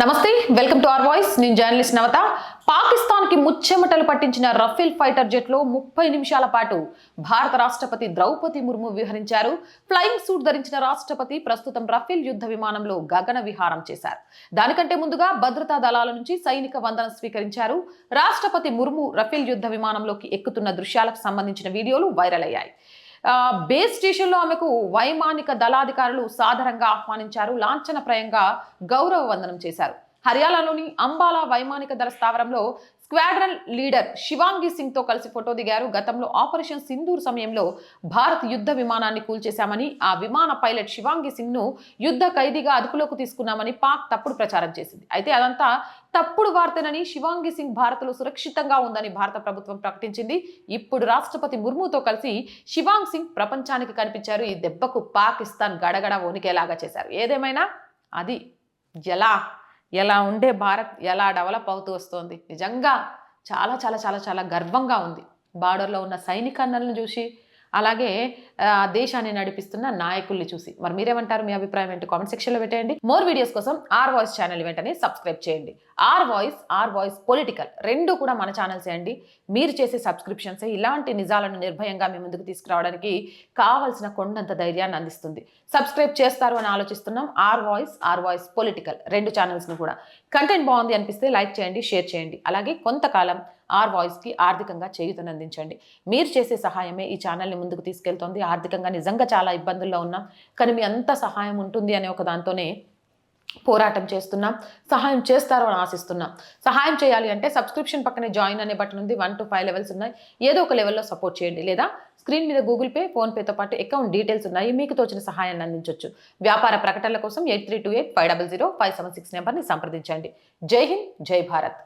నమస్తే welcome to R voice. నేను journalist Navata. పాకిస్తాన్కి ముచ్చెమటలు పట్టించిన రఫేల్ ఫైటర్ జెట్లో ముప్పై నిమిషాల పాటు భారత రాష్ట్రపతి ద్రౌపది ముర్ము విహరించారు. ఫ్లయింగ్ సూట్ ధరించిన రాష్ట్రపతి ప్రస్తుతం రఫేల్ యుద్ధ విమానంలో గగన విహారం చేశారు. దానికంటే ముందుగా భద్రతా దళాల నుంచి సైనిక వందనం స్వీకరించారు. రాష్ట్రపతి ముర్ము రఫేల్ యుద్ధ విమానంలోకి ఎక్కుతున్న దృశ్యాలకు సంబంధించిన వీడియోలు వైరల్ అయ్యాయి. బేస్ స్టేషన్లో ఆమెకు వైమానిక దళాధికారులు సాధారణంగా ఆహ్వానించారు లాంఛనప్రాయంగా గౌరవ వందనం చేశారు. హర్యానాలోని అంబాలా వైమానిక దళ స్థావరంలో స్క్వాడ్రన్ లీడర్ శివాంగి సింగ్తో కలిసి ఫోటో దిగారు. గతంలో ఆపరేషన్ సింధూర్ సమయంలో భారత్ యుద్ధ విమానాన్ని కూల్చేశామని ఆ విమాన పైలట్ శివాంగి సింగ్ను యుద్ధ ఖైదీగా అదుపులోకి తీసుకున్నామని పాక్ తప్పుడు ప్రచారం చేసింది. అయితే అదంతా తప్పుడు వార్తనని శివాంగి సింగ్ భారత్లో సురక్షితంగా ఉందని భారత ప్రభుత్వం ప్రకటించింది. ఇప్పుడు రాష్ట్రపతి ముర్ముతో కలిసి శివాంగ్ సింగ్ ప్రపంచానికి కనిపించారు. ఈ దెబ్బకు పాకిస్తాన్ గడగడ వణికేలాగా చేశారు. ఏదేమైనా? అది ఎలా ఎలా ఉండే భారత్ ఎలా డెవలప్ అవుతూ వస్తోంది. నిజంగా చాలా చాలా చాలా చాలా గర్వంగా ఉంది. బార్డర్లో ఉన్న సైనికన్నలను చూసి అలాగే దేశాన్ని నడిపిస్తున్న నాయకుల్ని చూసి. మరి మీరేమంటారు? మీ అభిప్రాయం ఏంటి? కామెంట్ సెక్షన్లో పెట్టేయండి. మోర్ వీడియోస్ కోసం ఆర్ వాయిస్ ఛానల్ వెంటనే సబ్స్క్రైబ్ చేయండి. R voice R voice political రెండు కూడా మన ఛానల్సే అండి? మీరు చేసే సబ్స్క్రిప్షన్సే ఇలాంటి నిజాలను నిర్భయంగా మీ ముందుకు తీసుకురావడానికి కావాల్సిన కొండంత ధైర్యాన్ని అందిస్తుంది. సబ్స్క్రైబ్ చేస్తారు అని ఆలోచిస్తున్నాం. R voice R voice political రెండు ఛానల్స్ను కూడా. కంటెంట్ బాగుంది అనిపిస్తే లైక్ చేయండి షేర్ చేయండి. అలాగే కొంతకాలం ఆర్ వాయిస్కి ఆర్థికంగా చేయుతనందించండి మీరు చేసే సహాయమే ఈ ఛానల్ని ముందుకు తీసుకెళ్తోంది. ఆర్థికంగా నిజంగా చాలా ఇబ్బందుల్లో ఉన్నాం. కానీ మీ అంత సహాయం ఉంటుంది అనే ఒక దాంతోనే పోరాటం చేస్తున్నాం. సహాయం చేస్తారు అని ఆశిస్తున్నాం. సహాయం చేయాలి అంటే సబ్స్క్రిప్షన్ పక్కనే జాయిన్ అనే బటన్ ఉంది. వన్ టు ఫైవ్ లెవెల్స్ ఉన్నాయి. ఏదో ఒక లెవెల్లో సపోర్ట్ చేయండి. లేదా స్క్రీన్ మీద గూగుల్ పే ఫోన్పేతో పాటు అకౌంట్ డీటెయిల్స్ ఉన్నాయి. మీకు తోచిన సహాయాన్ని అందించవచ్చు వ్యాపార ప్రకటనల కోసం eight three two eight five double zero five seven six నెంబర్ని సంప్రదించండి. జై హింద్ జై భారత్.